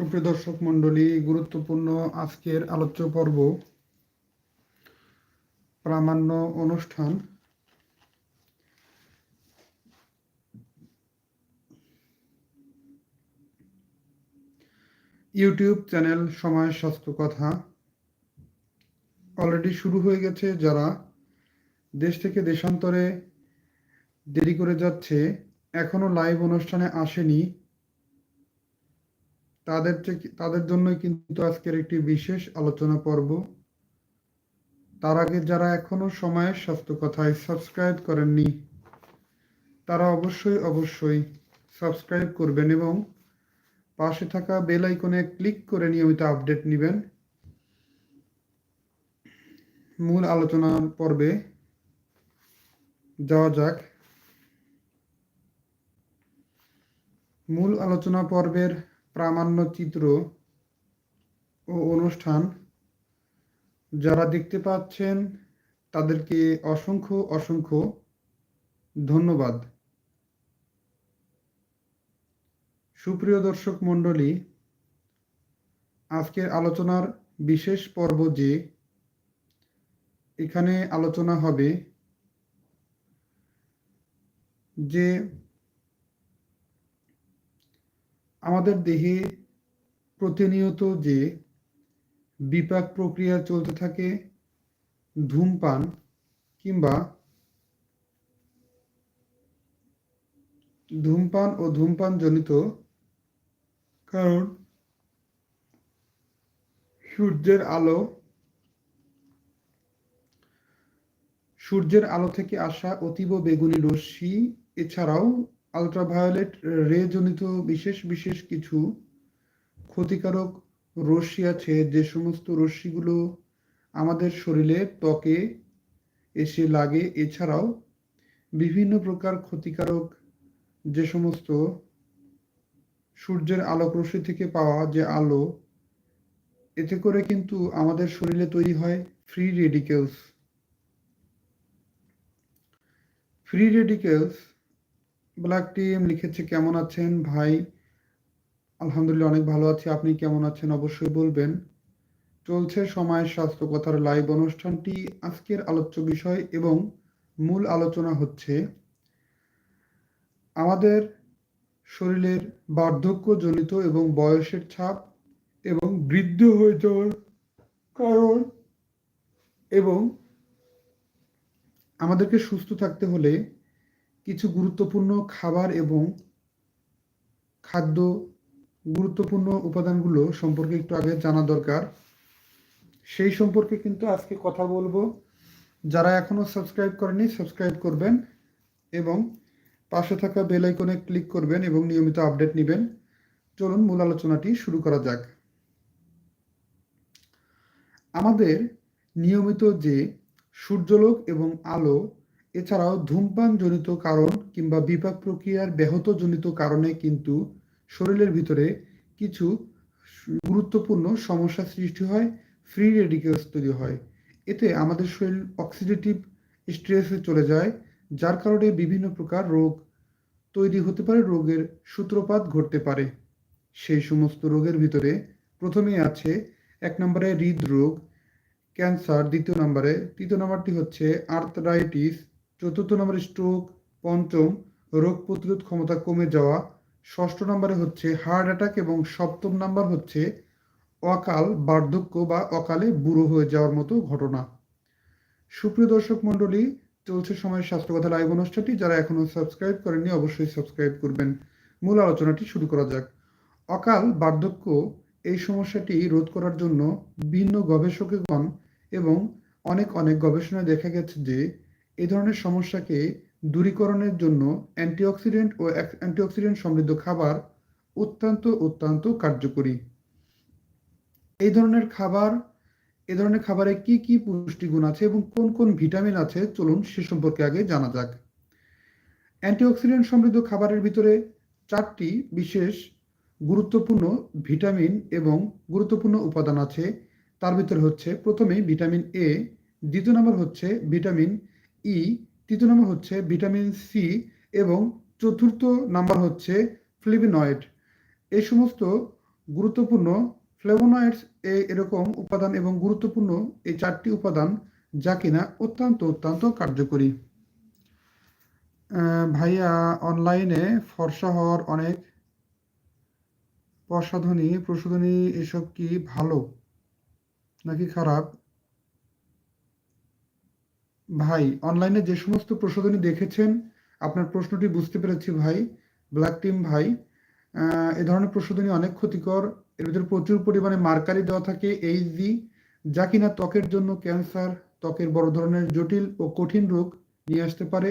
সুপ্রিয় দর্শক মণ্ডলী, গুরুত্বপূর্ণ আজকের আলোচ্য পর্ব, প্রামাণ্য অনুষ্ঠান। ইউটিউব চ্যানেল সময় স্বাস্থ্য কথা। অলরেডি শুরু হয়ে গেছে যারা দেশ থেকে দেশান্তরে দেরি করে যাচ্ছে, এখনও লাইভ অনুষ্ঠানে আসেনি। তাদের তাদের জন্যই কিন্তু আজকের একটি বিশেষ আলোচনা পর্ব। তার আগে যারা এখনও সময়ের স্বাস্থ্য কথায় সাবস্ক্রাইব করেননি, তারা অবশ্যই অবশ্যই সাবস্ক্রাইব করবেন এবং পাশে থাকা বেল আইকনে ক্লিক করে নিয়মিত আপডেট নেবেন। মূল আলোচনা পর্বে যাওয়া যাক। মূল আলোচনা পর্বের প্রামাণ্য চিত্র ও অনুষ্ঠান যারা দেখতে পাচ্ছেন, তাদেরকে অসংখ্য অসংখ্য ধন্যবাদ। সুপ্রিয় দর্শক মণ্ডলী, আজকের আলোচনার বিশেষ পর্ব যে, এখানে আলোচনা হবে যে আমাদের দেহে প্রতিনিয়ত যে বিপাক প্রক্রিয়া চলতে থাকে, ধূমপান কিংবা ধূমপান ও ধূমপান জনিত কারণ সূর্যের আলো সূর্যের আলো থেকে আসা অতীব বেগুনি রশ্মি, এছাড়াও আলট্রাভায়োলেট রে জনিত বিশেষ বিশেষ কিছু ক্ষতিকারক রশ্মি আছে, যে সমস্ত রশ্মিগুলো আমাদের শরীরে ত্বকে এসে লাগে। এছাড়াও বিভিন্ন প্রকার ক্ষতিকারক যে সমস্ত সূর্যের আলোক রশ্মি থেকে পাওয়া যে আলো, এতে করে কিন্তু আমাদের শরীরে তৈরি হয় free radicals free radicals black team লিখেছে, কেমন আছেন ভাই? আলহামদুলিল্লাহ, অনেক ভালো আছি। আপনি কেমন আছেন অবশ্যই বলবেন। চলছে সময় স্বাস্থ্য কথার লাইভ অনুষ্ঠানটি। আজকের আলোচ্য বিষয় এবং মূল আলোচনা হচ্ছে, আমাদের শরীরের বার্ধক্যজনিত এবং বয়সের ছাপ এবং বৃদ্ধ হয়ে যাওয়ার কারণ এবং আমাদেরকে সুস্থ থাকতে হলে কিছু গুরুত্বপূর্ণ খাবার এবং খাদ্য গুরুত্বপূর্ণ উপাদানগুলো সম্পর্কে একটু আগে জানা দরকার। সেই সম্পর্কে কিন্তু আজকে কথা বলব। যারা এখনও সাবস্ক্রাইব করেনি সাবস্ক্রাইব করবেন এবং পাশে থাকা বেল আইকনে ক্লিক করবেন এবং নিয়মিত আপডেট নেবেন। চলুন মূল আলোচনাটি শুরু করা যাক। আমাদের নিয়মিত যে সূর্যলোক এবং আলো এছাড়াও ধূমপান জনিত কারণ কিংবা বিপাক প্রক্রিয়ার ব্যাহত জনিত কারণে কিন্তু শরীরের ভিতরে কিছু গুরুত্বপূর্ণ সমস্যা সৃষ্টি হয় ফ্রি রেডিকেলস তৈরি হয়। এতে আমাদের শরীর অক্সিডেটিভ স্ট্রেসে চলে যায়, যার কারণে বিভিন্ন প্রকার রোগ তৈরি হতে পারে, রোগের সূত্রপাত ঘটতে পারে। সেই সমস্ত রোগের ভিতরে প্রথমেই আছে এক নম্বরে হৃদরোগ, ক্যান্সার দ্বিতীয় নম্বরে, তৃতীয় নম্বরটি হচ্ছে আর্থরাইটিস চতুর্থ নম্বরে স্ট্রোক পঞ্চম, রোগ প্রতিরোধ ক্ষমতা কমে যাওয়া, ষষ্ঠ নম্বরে হচ্ছে হার্ট অ্যাটাক এবং সপ্তম নাম্বার হচ্ছে অকাল বার্ধক্য বা অকালে বুড়ো হয়ে যাওয়ার মতো ঘটনা। সুপ্রিয় দর্শক মণ্ডলী, চলছে সময় স্বাস্থ্য কথা লাইভ অনুষ্ঠানটি। যারা এখনও সাবস্ক্রাইব করেননি, অবশ্যই সাবস্ক্রাইব করবেন। মূল আলোচনাটি শুরু করা যাক। অকাল বার্ধক্য, এই সমস্যাটি রোধ করার জন্য ভিন্ন গবেষকগণ এবং অনেক অনেক গবেষণায় দেখা গেছে যে এই ধরনের সমস্যাকে দূরীকরণের জন্য অ্যান্টিঅক্সিডেন্ট ও অ্যান্টিঅক্সিডেন্ট সমৃদ্ধ খাবার অত্যন্ত অত্যন্ত কার্যকরী। এই ধরনের খাবার, এ ধরনের খাবারে কি কি পুষ্টিগুণ আছে এবং কোন কোন ভিটামিন আছে? চলুন সে সম্পর্কে আগে জানা যাক। অ্যান্টিঅক্সিডেন্ট সমৃদ্ধ খাবারের ভিতরে চারটি বিশেষ গুরুত্বপূর্ণ ভিটামিন এবং গুরুত্বপূর্ণ উপাদান আছে। তার ভিতরে হচ্ছে প্রথমে ভিটামিন এ, দ্বিতীয় নম্বর হচ্ছে ভিটামিন ই তৃতীয় নম্বর হচ্ছে ভিটামিন সি এবং চতুর্থ নাম্বার হচ্ছে ফ্লেভিনয়েড এই সমস্ত গুরুত্বপূর্ণ ফ্লেভোনয়েডস এরকম উপাদান এবং গুরুত্বপূর্ণ এই চারটি উপাদান যা কিনা অত্যন্ত অত্যন্ত কার্যকরী। ভাইয়া অনলাইনে ফর্সা হওয়ার অনেক প্রসাধনী প্রসাধনী এসব কি ভালো নাকি খারাপ? ভাই অনলাইনে যে সমস্ত প্রশোধনী দেখেছেন, আপনার প্রশ্নটি বুঝতে পেরেছি ভাই ব্ল্যাক টিম ভাই। এ ধরনের প্রশোধনী অনেক ক্ষতিকর। এর ভিতরে প্রচুর পরিমাণে মার্কারি দেওয়া থাকে এইচডি যা কিনা ত্বকের জন্য ক্যান্সার ত্বকের বড় ধরনের জটিল ও কঠিন রোগ নিয়ে আসতে পারে।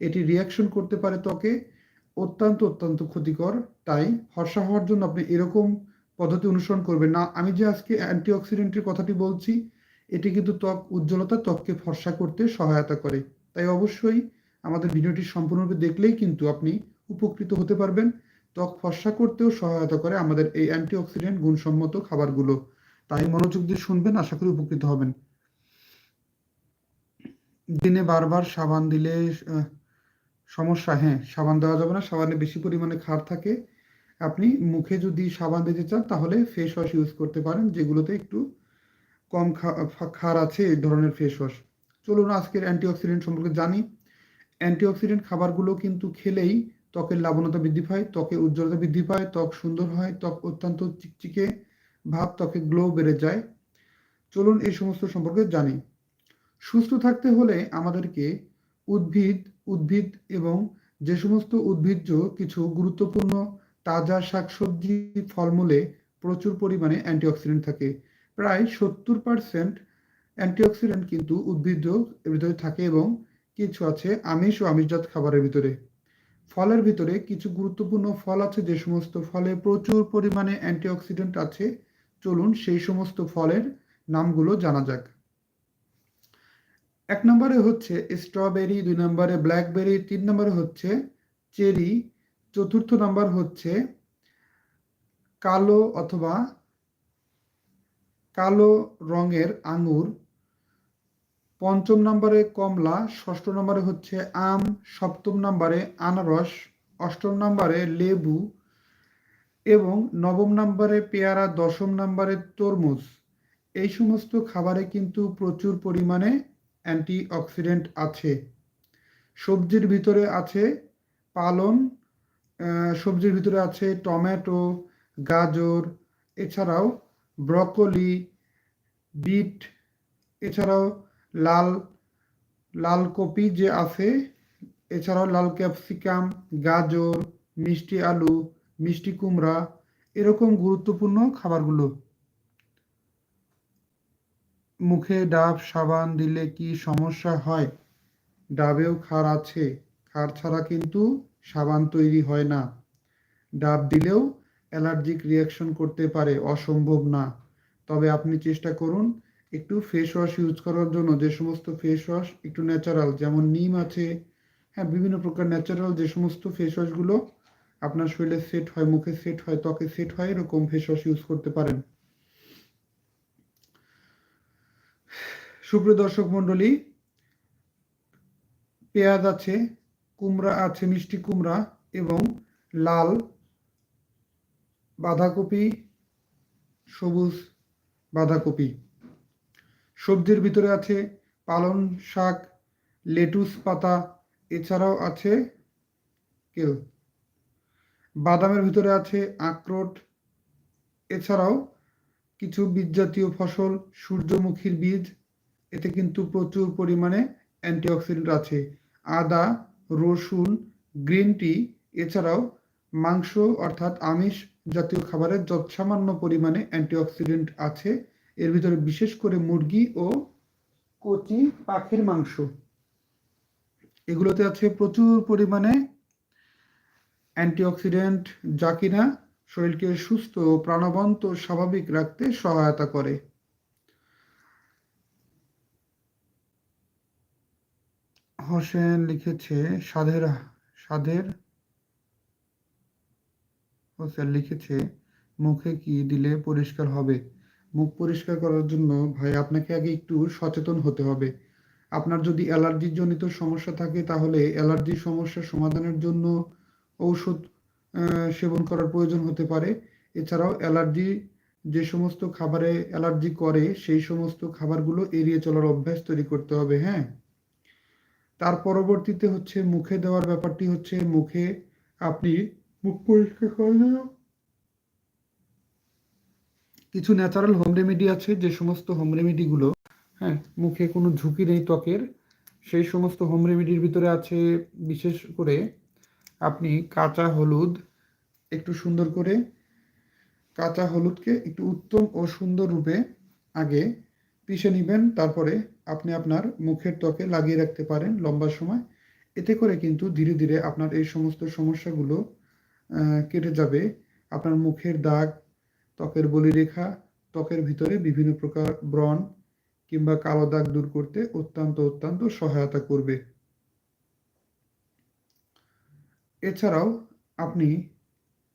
এটি রিয়াকশন করতে পারে ত্বকে, অত্যন্ত অত্যন্ত ক্ষতিকর। তাই ফর্সা হওয়ার জন্য আপনি এরকম পদ্ধতি অনুসরণ করবেন না। আমি যে আজকে অ্যান্টিঅক্সিডেন্টের কথাটি বলছি এটি কিন্তু ত্বক উজ্জ্বলতা, ত্বককে ফর্সা করতে সহায়তা করে। তাই অবশ্যই আমাদের ভিডিওটি সম্পূর্ণরূপে দেখলেই কিন্তু আপনি উপকৃত হতে পারবেন। ত্বক ফর্সা করতেও সহায়তা করে আমাদের এই অ্যান্টিঅক্সিডেন্ট গুণসম্মত খাবারগুলো। তাই মনোযোগ দিয়ে শুনবেন, আশা করি উপকৃত হবেন। দিনে বারবার সাবান দিলে সমস্যা হ্যাঁ সাবান দেওয়া যাবে না, সাবানে বেশি পরিমাণে ক্ষার থাকে। আপনি মুখে যদি সাবান দিতে চান, তাহলে ফেস ওয়াশ ইউজ করতে পারেন, যেগুলোতে একটু কম ক্ষার আছে এই ধরনের ফেস ওয়াশ চলুন আজকের অ্যান্টিঅক্সিডেন্ট সম্পর্কে জানি। অ্যান্টিঅক্সিডেন্ট খাবারগুলো কিন্তু খেলেই ত্বকের লাবণতা বৃদ্ধি পায়, ত্বকে উজ্জ্বলতা বৃদ্ধি পায়, ত্বক সুন্দর হয়, ত্বক অত্যন্ত চিকচিকে ভাব ত্বকে গ্লো বেড়ে যায়। চলুন এই সমস্ত সম্পর্কে জানি। সুস্থ থাকতে হলে আমাদেরকে উদ্ভিদ উদ্ভিদ এবং যে সমস্ত উদ্ভিজ্জ কিছু গুরুত্বপূর্ণ তাজা শাকসবজি, ফলমূলে প্রচুর পরিমাণে অ্যান্টিঅক্সিডেন্ট থাকে। প্রায় সত্তর পার্সেন্ট অ্যান্টিঅক্সিডেন্ট কিন্তু উদ্ভিদ এর ভিতরে থাকে এবং কিছু আছে আমিষ ও আমিষজাত খাবারের ভিতরে। ফলের ভিতরে কিছু গুরুত্বপূর্ণ ফল আছে, যে সমস্ত ফলে প্রচুর পরিমাণে অ্যান্টিঅক্সিডেন্ট আছে। চলুন সেই সমস্ত ফলের নামগুলো জানা যাক। এক নম্বরে হচ্ছে স্ট্রবেরি দুই নম্বরে ব্ল্যাকবেরি তিন নম্বরে হচ্ছে চেরি চতুর্থ নম্বর হচ্ছে কালো অথবা কালো রঙের আঙুর পঞ্চম নম্বরে কমলা, ষষ্ঠ নম্বরে হচ্ছে আম, সপ্তম নম্বরে আনারস, অষ্টম নম্বরে লেবু এবং নবম নম্বরে পেয়ারা, দশম নম্বরে তরমুজ। এই সমস্ত খাবারে কিন্তু প্রচুর পরিমাণে অ্যান্টিঅক্সিডেন্ট আছে। সবজির ভিতরে আছে পালন সবজির ভিতরে আছে টমেটো, গাজর, এছাড়াও ব্রকলি, বিট, এছাড়াও লাল লাল কপি যে আছে, এছাড়াও লাল ক্যাপসিকাম, গাজর, মিষ্টি আলু, মিষ্টি কুমড়া, এরকম গুরুত্বপূর্ণ খাবারগুলো। মুখে ডাব, সাবান দিলে কি সমস্যা হয়? ডাবেও খার আছে। খার ছাড়া কিন্তু সাবান তৈরি হয় না। ডাব দিলেও অ্যালার্জিক রিয়াকশন করতে পারে, অসম্ভব না। তবে আপনি চেষ্টা করুন একটু ফেস ওয়াশ ইউজ করার জন্য। যে সমস্ত ফেস ওয়াশ একটু ন্যাচারাল যেমন নিম আছে হ্যাঁ বিভিন্ন প্রকার ন্যাচারাল যে সমস্ত ফেস ওয়াশগুলো আপনার শরীরে সেট হয়, মুখে সেট হয়, ত্বকে সেট হয়, এরকম ফেস ওয়াশ ইউজ করতে পারেন। সুপ্রিয় দর্শক মন্ডলী পেঁয়াজ আছে, কুমড়া আছে, মিষ্টি কুমড়া এবং লাল বাঁধাকপি, সবুজ বাঁধাকপি। সবজির ভিতরে আছে পালং শাক, লেটুস পাতা, এছাড়াও আছে কেল বাদামের ভিতরে আছে আখরোট, এছাড়াও কিছু বীজ জাতীয় ফসল, সূর্যমুখীর বীজ, এতে কিন্তু প্রচুর পরিমাণে অ্যান্টিঅক্সিডেন্ট আছে। আদা, রসুন, গ্রিন টি, এছাড়াও মাংস অর্থাৎ আমিষ জাতীয় খাবারের যৎসামান্য পরিমাণে অ্যান্টিঅক্সিডেন্ট আছে। এর ভিতরে বিশেষ করে মুরগি ও কচি পাখির মাংস। এগুলোতে আছে প্রচুর পরিমাণে অ্যান্টিঅক্সিডেন্ট, যা কিনা শরীরকে সুস্থ ও প্রাণবন্ত স্বাভাবিক রাখতে সহায়তা করে। হোসেন লিখেছে, সাধের সাধের হোসেন লিখেছে, মুখে কি দিলে পরিষ্কার হবে? মুখ পরিষ্কার করার জন্য ভাই আপনাকে আগে একটু সচেতন হতে হবে। আপনার যদি অ্যালার্জির জনিত সমস্যা থাকে তাহলে অ্যালার্জির সমস্যার সমাধানের জন্য ঔষধ সেবন করার প্রয়োজন হতে পারে। এছাড়াও অ্যালার্জি যে সমস্ত খাবারে অ্যালার্জি করে সেই সমস্ত খাবারগুলো এড়িয়ে চলার অভ্যাস তৈরি করতে হবে হ্যাঁ? তার পরবর্তীতে হচ্ছে মুখে দেওয়ার ব্যাপারটি হচ্ছে মুখে আপনি মুখ পরিষ্কার জন্য কিছু ন্যাচারাল হোম রেমেডি আছে, যে সমস্ত হোম রেমেডিগুলো হ্যাঁ মুখে কোনো ঝুঁকি নেই ত্বকের, সেই সমস্ত হোম রেমেডির ভিতরে আছে, বিশেষ করে আপনি কাঁচা হলুদ একটু সুন্দর করে, কাঁচা হলুদকে একটু উত্তম ও সুন্দর রূপে আগে পিষে নেবেন, তারপরে আপনি আপনার মুখের ত্বকে লাগিয়ে রাখতে পারেন লম্বা সময়। এতে করে কিন্তু ধীরে ধীরে আপনার এই সমস্ত সমস্যাগুলো কেটে যাবে। আপনার মুখের দাগ, ত্বকের বলিরেখা, ত্বকের ভিতরে বিভিন্ন প্রকার ব্রণ কিংবা কালো দাগ দূর করতে অত্যন্ত অত্যন্ত সহায়তা করবে। এছাড়াও আপনি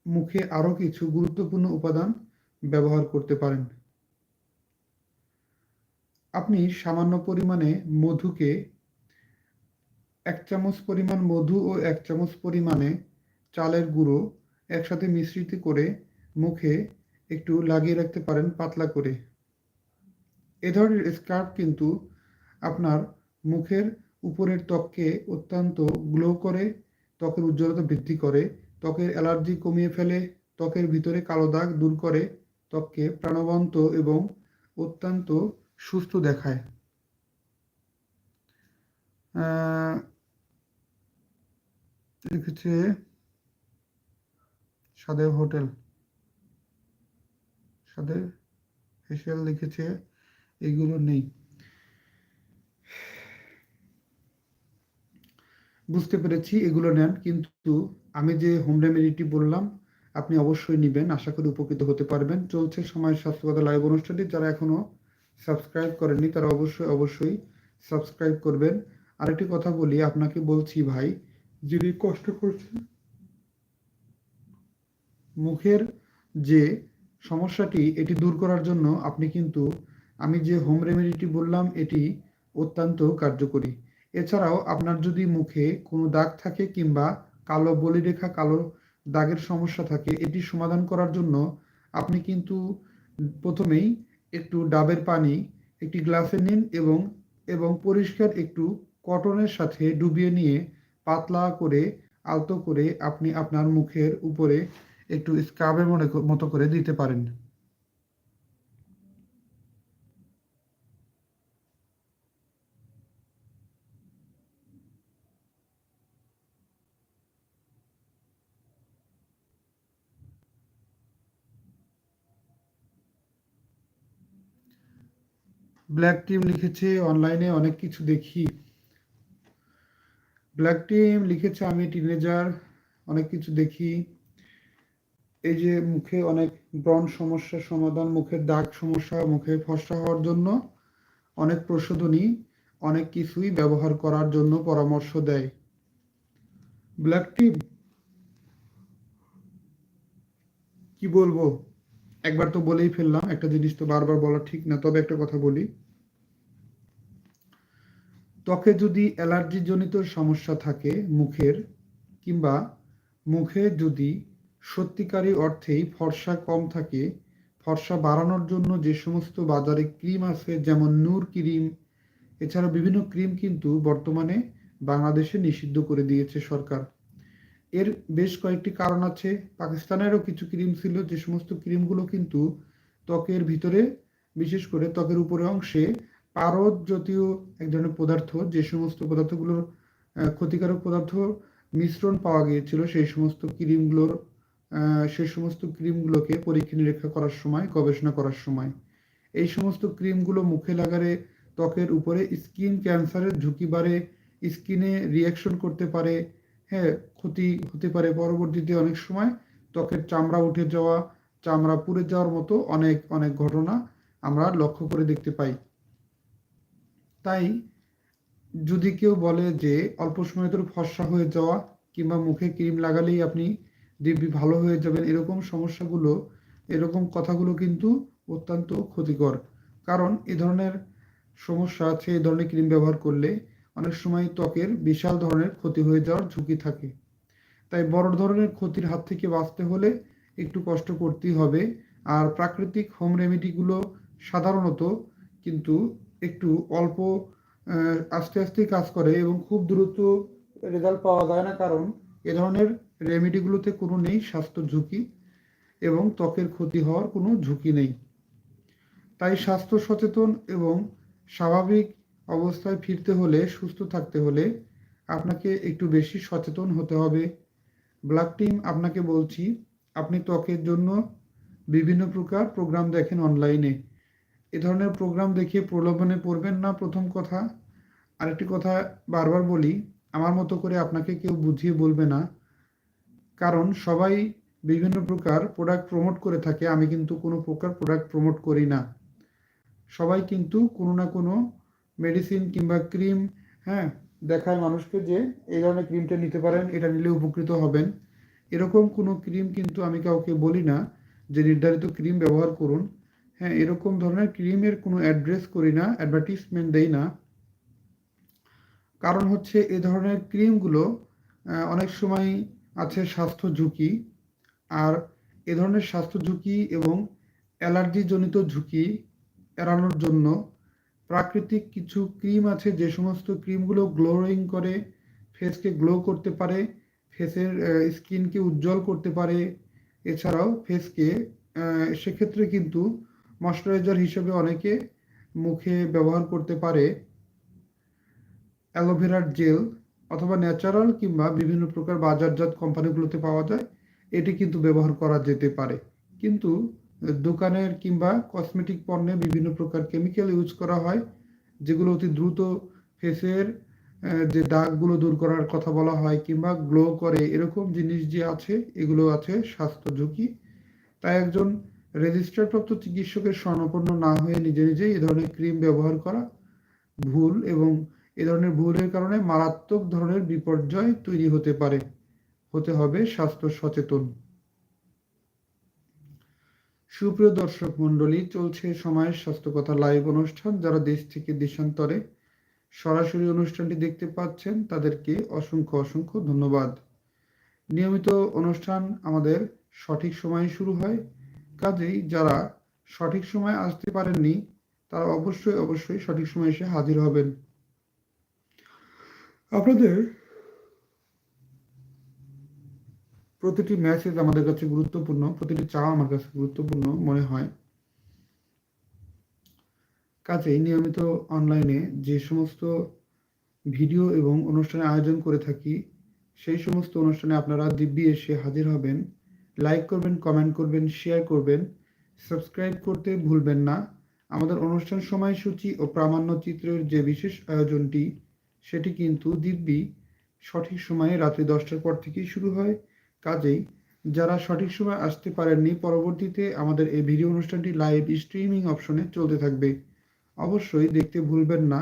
মুখে আরও কিছু গুরুত্বপূর্ণ উপাদান ব্যবহার করতে পারেন। আপনি সামান্য পরিমাণে মধুকে এক চামচ পরিমাণ মধু ও এক চামচ পরিমাণে চালের গুঁড়ো একসাথে মিশ্রিত করে মুখে একটু লাগিয়ে রাখতে পারেন পাতলা করে। এ ধরনের স্কার্ফ কিন্তু আপনার মুখের উপরের ত্বককে অত্যন্ত গ্লো করে, ত্বকের উজ্জ্বলতা বৃদ্ধি করে, ত্বকের অ্যালার্জি কমিয়ে ফেলে, ত্বকের ভিতরে কালো দাগ দূর করে, ত্বককে প্রাণবন্ত এবং অত্যন্ত সুস্থ দেখায়। লিখেছে সাদেব হোটেল। সাদেব ফেসিয়াল লিখেছে, এগুলো নেই। বুঝতে পেরেছি, এগুলো নেন, কিন্তু আমি যে হোম রেমেডিটি বললাম, আপনি অবশ্যই নেবেন, আশা করি উপকৃত হতে পারবেন। চলছে সময় স্বাস্থ্যগত লাইভ অনুষ্ঠানটি, যারা এখনও সাবস্ক্রাইব করেননি, তারা অবশ্যই অবশ্যই সাবস্ক্রাইব করবেন। আরেকটি কথা বলি, আপনাকে বলছি ভাই, যিনি কষ্ট করছেন মুখের যে সমস্যাটি, এটি দূর করার জন্য আপনি কিন্তু, আমি যে হোম রেমেডিটি বললাম, এটি অত্যন্ত কার্যকরী। এছাড়াও আপনার যদি মুখে কোনো দাগ থাকে কিংবা কালো বলিরেখা, কালো দাগের সমস্যা থাকে, এটি সমাধান করার জন্য আপনি কিন্তু প্রথমেই একটু ডাবের পানি একটি গ্লাসে নিন এবং এবং পরিষ্কার একটু কটনের সাথে ডুবিয়ে নিয়ে পাতলা করে, আলতো করে আপনি আপনার মুখের উপরে একটু স্ক্রাবের মনে মতো করে দিতে পারেন। ব্ল্যাক টিম লিখেছে অনলাইনে অনেক কিছু দেখি। ব্ল্যাক টিম লিখেছে, আমি টিনেজার অনেক কিছু দেখি। এই যে মুখে অনেক ব্রণ সমস্যার সমাধান, মুখের দাগ সমস্যা, মুখে ফর্সা হওয়ার জন্য অনেক প্রশোধনী, অনেক কিছুই ব্যবহার করার জন্য পরামর্শ দেয়। ব্ল্যাক টিম কি বলব? একবার তো বলেই ফেললাম, একটা জিনিস তো বারবার বলা ঠিক না, তবে একটা কথা বলি। ত্বকে যদি অ্যালার্জি জনিত সমস্যা থাকে মুখের, কিংবা মুখে যদি সত্যিকারী অর্থেই ফর্সা কম থাকে। ফর্সা বাড়ানোর জন্য যে সমস্ত বাজারে ক্রিম আছে, যেমন নূর ক্রিম এছাড়া বিভিন্ন ক্রিম কিন্তু বর্তমানে বাংলাদেশে নিষিদ্ধ করে দিয়েছে সরকার। এর বেশ কয়েকটি কারণ আছে। পাকিস্তানেরও কিছু ক্রিম ছিল, যে সমস্ত ক্রিমগুলো কিন্তু ত্বকের ভিতরে, বিশেষ করে ত্বকের উপরে অংশে পারদ জাতীয় এক ধরনের পদার্থ, যে সমস্ত পদার্থগুলোর ক্ষতিকারক পদার্থ মিশ্রণ পাওয়া গিয়েছিল, সেই সমস্ত ক্রিমগুলোর সেই সমস্ত ক্রিমগুলোকে পরীক্ষা নিরীক্ষা করার সময়, গবেষণা করার সময়। এই সমস্ত ক্রিমগুলো মুখে লাগালে ত্বকের উপরে স্কিন ক্যান্সারের ঝুঁকি বাড়ে, স্কিনে রিয়াকশন করতে পারে হ্যাঁ ক্ষতি হতে পারে। পরবর্তীতে অনেক সময় ত্বকের চামড়া উঠে যাওয়া, চামড়া পুড়ে যাওয়ার মতো অনেক অনেক ঘটনা আমরা লক্ষ্য করে দেখতে পাই। তাই যদি কেউ বলে যে অল্প সময় ধরে ফর্সা হয়ে যাওয়া কিংবা মুখে ক্রিম লাগালেই আপনি দিব্যি ভালো হয়ে যাবেন। এরকম সমস্যাগুলো, এরকম কথাগুলো কিন্তু অত্যন্ত ক্ষতিকর। কারণ এ ধরনের সমস্যা আছে এই ধরনের ক্রিম ব্যবহার করলে অনেক সময় ত্বকের বিশাল ধরনের ক্ষতি হয়ে যাওয়ার ঝুঁকি থাকে। তাই বড় ধরনের ক্ষতির হাত থেকে বাঁচতে হলে একটু কষ্ট করতেই হবে। আর প্রাকৃতিক হোম রেমেডিগুলো সাধারণত কিন্তু একটু অল্প আস্তে আস্তে কাজ করে এবং খুব দ্রুত রেজাল্ট পাওয়া যায় না। কারণ এ ধরনের রেমেডিগুলোতে কোনো নেই, স্বাস্থ্য ঝুঁকি এবং ত্বকের ক্ষতি হওয়ার কোনো ঝুঁকি নেই। তাই স্বাস্থ্য সচেতন এবং স্বাভাবিক অবস্থায় ফিরতে হলে, সুস্থ থাকতে হলে আপনাকে একটু বেশি সচেতন হতে হবে। ব্ল্যাক টিম, আপনাকে বলছি, আপনি ত্বকের জন্য বিভিন্ন প্রকার প্রোগ্রাম দেখেন অনলাইনে। এ ধরনের প্রোগ্রাম দেখে প্রলোভনে পড়বেন না, প্রথম কথা। আরেকটি কথা বারবার বলি, আমার মতো করে আপনাকে কেউ বুঝিয়ে বলবে না। কারণ সবাই বিভিন্ন প্রকার প্রোডাক্ট প্রমোট করে থাকে, আমি কিন্তু কোনো প্রকার প্রোডাক্ট প্রমোট করি না। সবাই কিন্তু কোনো না কোনো মেডিসিন কিংবা ক্রিম হ্যাঁ দেখায় মানুষকে যে এই ধরনের ক্রিমটা নিতে পারেন, এটা নিলে উপকৃত হবেন। এরকম কোনো ক্রিম কিন্তু আমি কাউকে বলি না যে নির্ধারিত ক্রিম ব্যবহার করুন। হ্যাঁ এরকম ধরনের ক্রিমের কোনো অ্যাড্রেস করি না অ্যাডভার্টিসমেন্ট দেই না। কারণ হচ্ছে এ ধরনের ক্রিমগুলো অনেক সময় আছে স্বাস্থ্য ঝুঁকি আর এ ধরনের স্বাস্থ্য ঝুঁকি এবং অ্যালার্জিজনিত ঝুঁকি এড়ানোর জন্য প্রাকৃতিক কিছু ক্রিম আছে যে সমস্ত ক্রিমগুলো গ্লোয়িং করে ফেসকে গ্লো করতে পারে, ফেসের স্কিনকে উজ্জ্বল করতে পারে। এছাড়াও ফেসকে সেক্ষেত্রে কিন্তু ময়শ্চারাইজার হিসেবে অনেকে মুখে ব্যবহার করতে পারে। অ্যালোভেরার জেল অথবা ন্যাচারাল কিংবা বিভিন্ন প্রকার বাজারজাত কোম্পানিগুলোতে পাওয়া যায়, এটি কিন্তু ব্যবহার করা যেতে পারে। কিন্তু, দোকানের কিংবা কসমেটিক পণ্যে বিভিন্ন প্রকার কেমিক্যাল ইউজ করা হয়, যেগুলো অতি দ্রুত ফেসের যে দাগগুলো দূর করার কথা বলা হয় কিংবা গ্লো করে, এরকম জিনিস যে আছে, এগুলো আছে স্বাস্থ্য ঝুঁকি। তাই একজন রেজিস্টারপ্রাপ্ত চিকিৎসকের স্বর্ণপন্ন না হয়ে নিজে নিজেই এ ধরনের ক্রিম ব্যবহার করা ভুল এবং এ ধরনের ভুলের কারণে মারাত্মক ধরনের বিপর্যয় তৈরি হতে পারে। হতে হবে স্বাস্থ্য সচেতন। সুপ্রিয় দর্শক মণ্ডলী, চলছে সময়ের স্বাস্থ্য কথা লাইভ অনুষ্ঠান। যারা দেশ থেকে দেশান্তরে সরাসরি অনুষ্ঠানটি দেখতে পাচ্ছেন, তাদেরকে অসংখ্য অসংখ্য ধন্যবাদ। নিয়মিত অনুষ্ঠান আমাদের সঠিক সময়ে শুরু হয়। কাজেই যারা সঠিক সময় আসতে পারেননি, তারা অবশ্যই অবশ্যই সঠিক সময় এসে হাজির হবেন। আপনাদের প্রতিটি মেসেজ আমাদের কাছে গুরুত্বপূর্ণ, প্রতিটি চাওয়া আমার কাছে গুরুত্বপূর্ণ মনে হয়। কাজেই নিয়মিত অনলাইনে যে সমস্ত ভিডিও এবং অনুষ্ঠানের আয়োজন করে থাকি, সেই সমস্ত অনুষ্ঠানে আপনারা দিব্যি এসে হাজির হবেন। লাইক করবেন কমেন্ট করবেন শেয়ার করবেন। সাবস্ক্রাইব করতে ভুলবেন না। আমাদের অনুষ্ঠান সময়সূচি ও প্রামাণ্য চিত্রের যে বিশেষ আয়োজনটি সেটি কিন্তু দিব্যি সঠিক সময়ে রাত্রি দশটার পর থেকেই শুরু হয়। কাজেই যারা সঠিক সময় আসতে পারেননি, পরবর্তীতে আমাদের এই ভিডিও অনুষ্ঠানটি লাইভ স্ট্রিমিং অপশনে চলতে থাকবে। অবশ্যই দেখতে ভুলবেন না।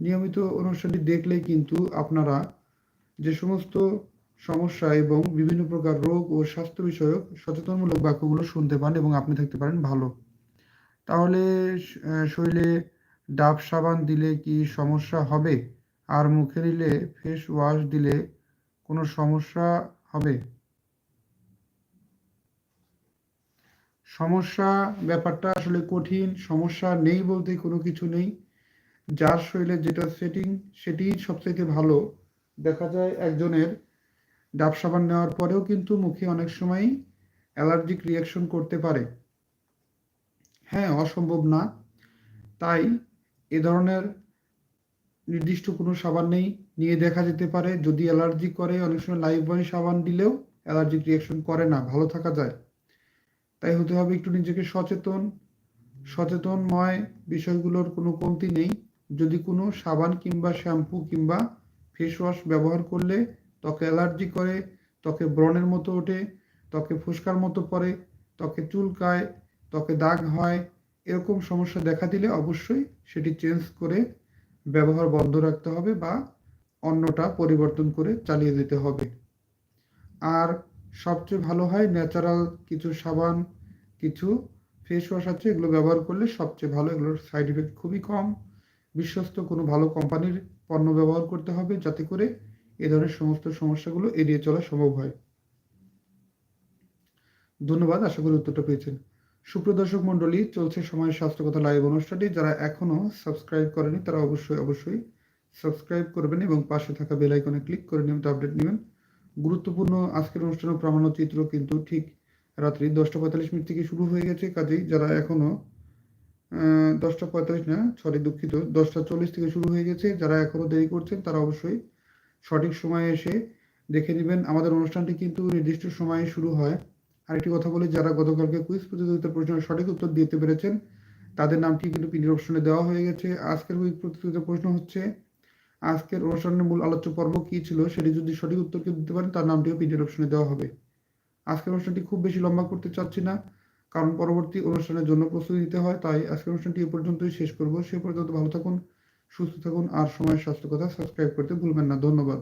নিয়মিত অনুষ্ঠানটি দেখলেই কিন্তু আপনারা যে সমস্ত সমস্যা এবং বিভিন্ন প্রকার রোগ ও স্বাস্থ্য বিষয়ক সচেতনমূলক বাক্যগুলো শুনতে পান এবং আপনি থাকতে পারেন ভালো। তাহলে শরীরে ডাব সাবান দিলে কি সমস্যা হবে? আর মুখে নিলে ফেস ওয়াশ দিলে কোনো সমস্যা হবে? সমস্যা ব্যাপারটা আসলে কঠিন, সমস্যা নেই বলতে কোনো কিছু নেই। যার শরীরে যেটা সেটিং সেটি সবচাইতে ভালো। দেখা যায় একজনের ডাব সাবান নেওয়ার পরেও কিন্তু মুখে অনেক সময় অ্যালার্জিক রিয়াকশন করতে পারে। হ্যাঁ অসম্ভব না। তাই এ ধরনের নির্দিষ্ট কোনো সাবান নেই, নিয়ে দেখা যেতে পারে, যদি অ্যালার্জি করে, অনেক সময় লাইফ বয় সাবান দিলেও অ্যালার্জিক রিয়াকশন করে না, ভালো থাকা যায়। তাই হতে হবে একটু নিজেকে সচেতন। সচেতনময় বিষয়গুলোর কোনো কমতি নেই। যদি কোনো সাবান কিংবা শ্যাম্পু কিংবা ফেস ওয়াশ ব্যবহার করলে ত্বকে অ্যালার্জি করে, ত্বকে ব্রণের মতো ওঠে, ত্বকে ফুসকার মতো পড়ে, ত্বকে চুলকায়, ত্বকে দাগ হয়, এরকম সমস্যা দেখা দিলে অবশ্যই সেটি চেঞ্জ করে ব্যবহার বন্ধ রাখতে হবে বা অন্যটা পরিবর্তন করে চালিয়ে যেতে হবে। আর সবচেয়ে ভালো হয় ন্যাচারাল কিছু সাবান, কিছু ফেস ওয়াশ আছে, এগুলো ব্যবহার করলে সবচেয়ে ভালো, এগুলোর সাইড এফেক্ট খুবই কম। বিশ্বস্ত কোনো ভালো কোম্পানির পণ্য ব্যবহার করতে হবে যাতে করে এ ধরনের সমস্ত সমস্যাগুলো এড়িয়ে চলা সম্ভব হয়। ধন্যবাদ, আশা করি উত্তরটা পেয়েছেন। সুপ্রদর্শক মণ্ডলী, চলছে সময় স্বাস্থ্য কথা লাইভ অনুষ্ঠানটি। যারা এখনও সাবস্ক্রাইব করেনি, তারা অবশ্যই অবশ্যই সাবস্ক্রাইব করবেন এবং পাশে থাকা বেল আইকনে ক্লিক করে নিয়মিত আপডেট নেবেন। গুরুত্বপূর্ণ আজকের অনুষ্ঠানের প্রামাণ্য চিত্র কিন্তু ঠিক রাত্রি দশটা পঁয়তাল্লিশ মিনিট থেকে শুরু হয়ে গেছে। কাজেই যারা এখনও দশটা পঁয়তাল্লিশ না সরি দুঃখিত, দশটা চল্লিশ থেকে শুরু হয়ে গেছে। যারা এখনও দেরি করছেন, তারা অবশ্যই সঠিক সময়ে এসে দেখে নেবেন। আমাদের অনুষ্ঠানটি কিন্তু নির্দিষ্ট সময়ে শুরু হয়। আরেকটি কথা বলি, যারা গতকালকে কুইজ প্রতিযোগিতার প্রশ্নের সঠিক উত্তর দিতে পেরেছেন, তাদের নামটি কিন্তু পিডির অপশনে দেওয়া হয়ে গেছে। আজকের কুইজ প্রতিযোগিতার প্রশ্ন হচ্ছে, আজকের অনুষ্ঠানের মূল আলোচ্য পর্ব কি ছিল? সেটি যদি সঠিক উত্তর কেউ দিতে পারেন, তার নামটিও পিডির অপশনে দেওয়া হবে। আজকের অনুষ্ঠানটি খুব বেশি লম্বা করতে চাচ্ছি না, কারণ পরবর্তী অনুষ্ঠানের জন্য প্রস্তুতি নিতে হয়, তাই আজকের অনুষ্ঠানটি এ পর্যন্তই শেষ করব। সে পর্যন্ত ভালো থাকুন, সুস্থ থাকুন, আর সময়ের স্বাস্থ্য কথা সাবস্ক্রাইব করতে ভুলবেন না। ধন্যবাদ।